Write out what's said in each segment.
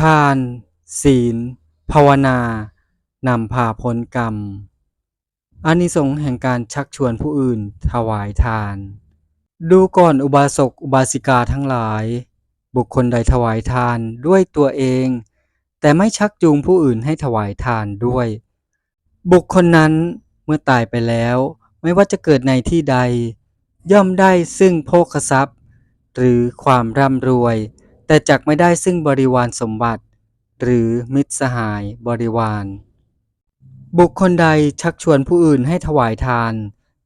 ทาน ศีล ภาวนา นำพาพ้นกรรมอานิสงส์แห่งการชักชวนผู้อื่นถวายทาน ดูก่อนอุบาสกอุบาสิกาทั้งหลาย บุคคลใดถวายทานด้วยตัวเอง แต่ไม่ชักจูงผู้อื่นให้ถวายทานด้วย บุคคลนั้นเมื่อตายไปแล้ว ไม่ว่าจะเกิดในที่ใด ย่อมได้ซึ่งโภคทรัพย์ หรือความร่ำรวย แต่จักไม่ได้ซึ่งบริวารสมบัติ หรือมิตรสหายบริวาร บุคคลใดชักชวนผู้อื่นให้ถวายทาน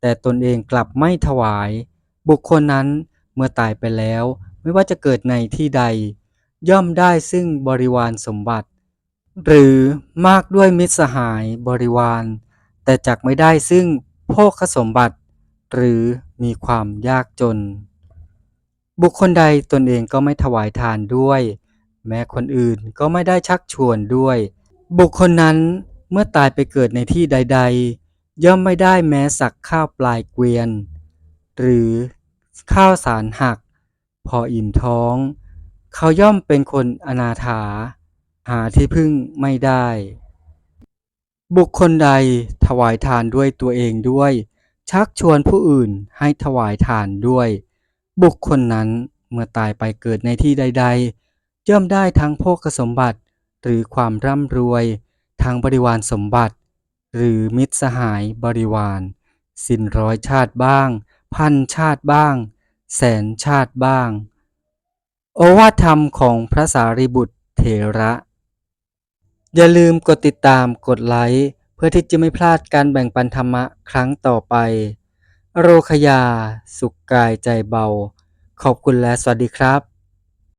แต่ตนเองกลับไม่ถวาย บุคคลนั้นเมื่อตายไปแล้วไม่ว่าจะเกิดในที่ใด ย่อมได้ซึ่งบริวารสมบัติ หรือมากด้วยมิตรสหายบริวาร แต่จักไม่ได้ซึ่งโภคสมบัติ หรือมีความยากจน บุคคลใดตนเองก็ไม่ถวายทานด้วย แม้คนอื่นก็ไม่ได้ชักชวนด้วย บุคคลนั้นเมื่อตายไปเกิดในที่ใด ๆ ย่อมไม่ได้แม้สักข้าวปลายเกวียน หรือข้าวสารหัก พออิ่มท้อง เขาย่อมเป็นคนอนาถา หาที่พึ่งไม่ได้ บุคคลใดถวายทานด้วยตัวเองด้วย ชักชวนผู้อื่นให้ถวายทานด้วย บุคคลนั้นเมื่อตายไปเกิดในที่ใด ๆ ย่อมได้ทั้งโภคสมบัติ หรือความร่ำรวยทั้งบริวารสมบัติ หรือมิตรสหายบริวาร สิ้นร้อยชาติบ้าง พันชาติบ้าง แสนชาติบ้าง โอวาทธรรมของพระสารีบุตรเถระ อย่าลืมกดติดตามกดไลค์ เพื่อที่จะไม่พลาดการแบ่งปันธรรมะครั้งต่อไป โรคยา สุขกายใจเบา ขอบคุณและสวัสดีครับ